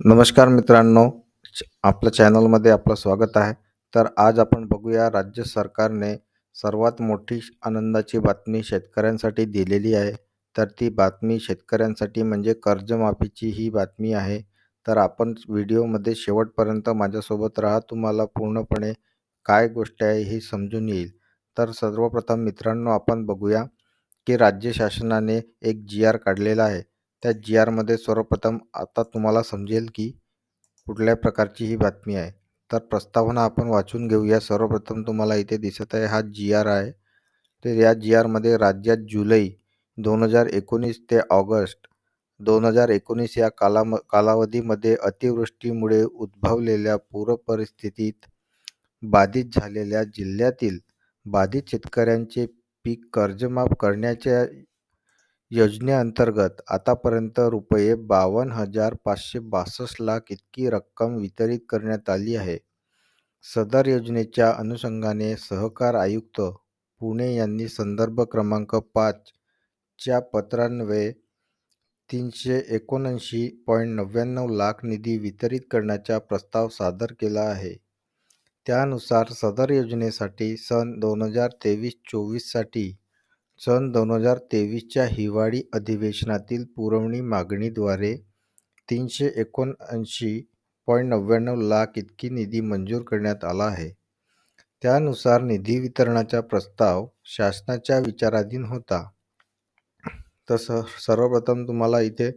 नमस्कार मित्रांनो च- आपल्या चॅनलमध्ये आपलं स्वागत आहे. तर आज आपण बघूया राज्य सरकारने सर्वात मोठी आनंदाची बातमी शेतकऱ्यांसाठी दिलेली आहे. तर ती बातमी शेतकऱ्यांसाठी म्हणजे कर्जमाफीची ही बातमी आहे. तर आपण व्हिडिओमध्ये शेवटपर्यंत माझ्यासोबत राहा तुम्हाला पूर्णपणे काय गोष्ट आहे हे समजून येईल. तर सर्वप्रथम मित्रांनो आपण बघूया की राज्य शासनाने एक जी आर काढलेला आहे. त्या जी आरमध्ये सर्वप्रथम आता तुम्हाला समजेल की कुठल्या प्रकारची ही बातमी आहे. तर प्रस्तावना आपण वाचून घेऊया. सर्वप्रथम तुम्हाला इथे दिसत आहे हा जी आर आहे. तर या जी आरमध्ये राज्यात जुलै दोन हजार एकोणीस ते ऑगस्ट दोन हजार एकोणीस या कालाम कालावधीमध्ये अतिवृष्टीमुळे उद्भवलेल्या पूरपरिस्थितीत बाधित झालेल्या जिल्ह्यातील बाधित शेतकऱ्यांचे पीक कर्जमाफ करण्याच्या योजनेअंतर्गत आतापर्यंत रुपये बावन्न हजार पाचशे बासष्ट लाख इतकी रक्कम वितरित करण्यात आली आहे. सदर योजनेच्या अनुषंगाने सहकार आयुक्त पुणे यांनी संदर्भ क्रमांक पाच च्या पत्रान्वये तीनशे एकोणऐंशी पॉईंट नव्याण्णव लाख निधी वितरित करण्याचा प्रस्ताव सादर केला आहे. त्यानुसार सदर योजनेसाठी सन दोन हजार तेवीस चोवीससाठी सन दोन हजार तेवीसच्या हिवाळी अधिवेशनातील पुरवणी मागणीद्वारे तीनशे एकोणऐंशी पॉईंट नव्याण्णव लाख इतकी निधी मंजूर करण्यात आला आहे. त्यानुसार निधी वितरणाचा प्रस्ताव शासनाच्या विचाराधीन होता. तसं सर्वप्रथम तुम्हाला इथे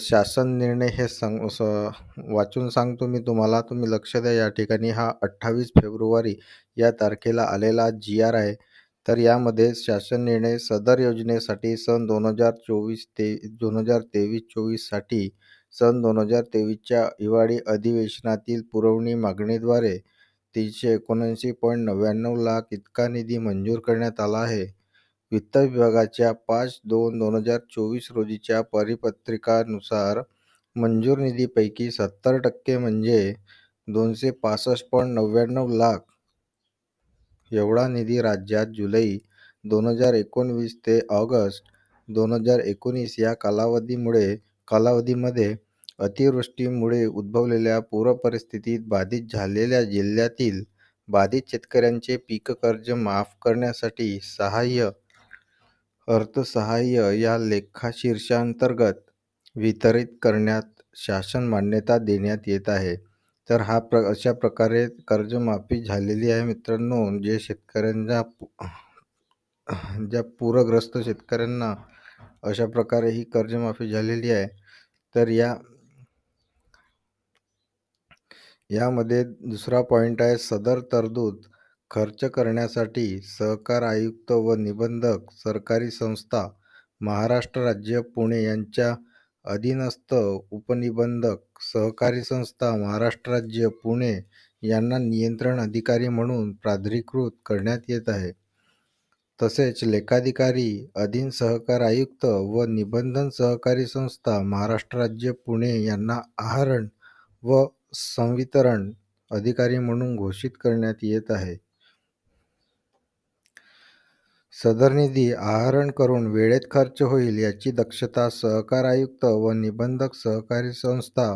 शासन निर्णय हे सांग स वाचून सांगतो मी तुम्हाला. तुम्ही लक्ष द्या या ठिकाणी. हा अठ्ठावीस फेब्रुवारी या तारखेला आलेला जी आर आहे. तर यामध्ये शासन निर्णय सदर योजनेसाठी सन दोन हजार चोवीस ते दोन हजार तेवीस चोवीससाठी सन दोन हजार तेवीसच्या हिवाळी अधिवेशनातील पुरवणी मागणीद्वारे तीनशे एकोणऐंशी पॉईंट नव्याण्णव लाख इतका निधी मंजूर करण्यात आला आहे. वित्त विभागाच्या पाच दोन दोन हजार चोवीस रोजीच्या परिपत्रिकानुसार मंजूर निधीपैकी सत्तर टक्के म्हणजे दोनशे पासष्ट पॉईंट नव्याण्णव लाख एवढा निधी राज्यात जुलै दोन हजार एकोणवीस ते ऑगस्ट दोन हजार एकोणीस या कालावधीमुळे कालावधीमध्ये अतिवृष्टीमुळे उद्भवलेल्या पूरपरिस्थितीत बाधित झालेल्या जिल्ह्यातील बाधित शेतकऱ्यांचे पीक कर्ज माफ करण्यासाठी सहाय्य अर्थसहाय्य या लेखाशीर्षांतर्गत वितरित करण्यात शासन मान्यता देण्यात येत आहे. तर हा प्र अशा प्रकारे कर्जमाफी झालेली आहे मित्रांनो. जे शेतकऱ्यांना पु- ज्या पूरग्रस्त शेतकऱ्यांना अशा प्रकारे ही कर्जमाफी झालेली आहे तर या यामध्ये दुसरा पॉईंट आहे सदर तरतूद खर्च करण्यासाठी सहकार आयुक्त व निबंधक सरकारी संस्था महाराष्ट्र राज्य पुणे यांच्या अधीनस्थ उपनिबंधक सहकारी संस्था महाराष्ट्र राज्य पुणे यांना नियंत्रण अधिकारी म्हणून प्राधिकृत करण्यात येत आहे. तसेच लेखाधिकारी अधीन सहकार आयुक्त व निबंधन सहकारी संस्था महाराष्ट्र राज्य पुणे यांना आहरण व संवितरण अधिकारी म्हणून घोषित करण्यात येत आहे. सदर निधी आहरण करून वेळेत खर्च होईल याची दक्षता सहकार आयुक्त व निबंधक सहकारी संस्था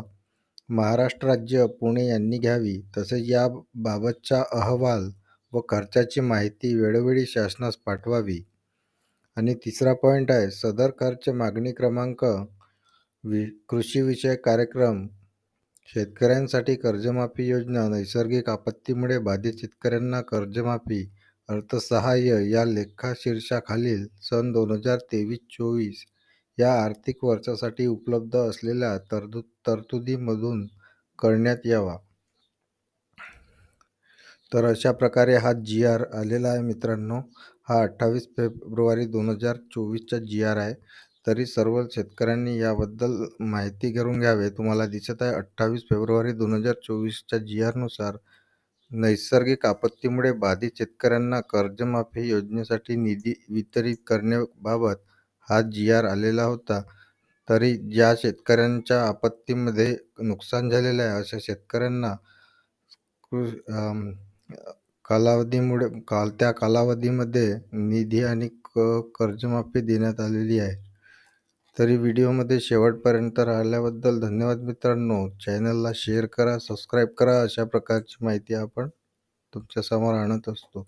महाराष्ट्र राज्य पुणे यांनी घ्यावी तसेच याबाबतचा अहवाल व खर्चाची माहिती वेळोवेळी शासनास पाठवावी. आणि तिसरा पॉईंट आहे सदर खर्च मागणी क्रमांक वि कृषीविषयक कार्यक्रम शेतकऱ्यांसाठी कर्जमाफी योजना नैसर्गिक आपत्तीमुळे बाधित शेतकऱ्यांना कर्जमाफी अर्थसहाय्य या लेखाशीर्षाखालील सन दोन हजार तेवीस चोवीस या आर्थिक वर्षासाठी उपलब्ध असलेल्या तरतु तरतुदीमधून करण्यात यावा. तर अशा प्रकारे हा जी आर आलेला आहे मित्रांनो. हा अठ्ठावीस फेब्रुवारी दोन हजार चोवीसचा जी आर आहे. तरी सर्व शेतकऱ्यांनी याबद्दल माहिती करून घ्यावे. तुम्हाला दिसत आहे अठ्ठावीस फेब्रुवारी दोन हजार चोवीसच्या जी आरनुसार नैसर्गिक आपत्तीमुळे बाधित शेतकऱ्यांना कर्जमाफी योजनेसाठी निधी वितरित करण्याबाबत हा जी आर आलेला होता. तरी ज्या शेतकऱ्यांच्या आपत्तीमध्ये नुकसान झालेलं आहे अशा शेतकऱ्यांना कृ- कालावधीमुळे काल त्या कालावधीमध्ये निधी आणि क कर्जमाफी देण्यात आलेली आहे. तरी व्हिडिओमध्ये शेवटपर्यंत राहिल्याबद्दल धन्यवाद मित्रांनो. चॅनलला शेअर करा सबस्क्राईब करा अशा प्रकारची माहिती आपण तुमच्यासमोर आणत असतो.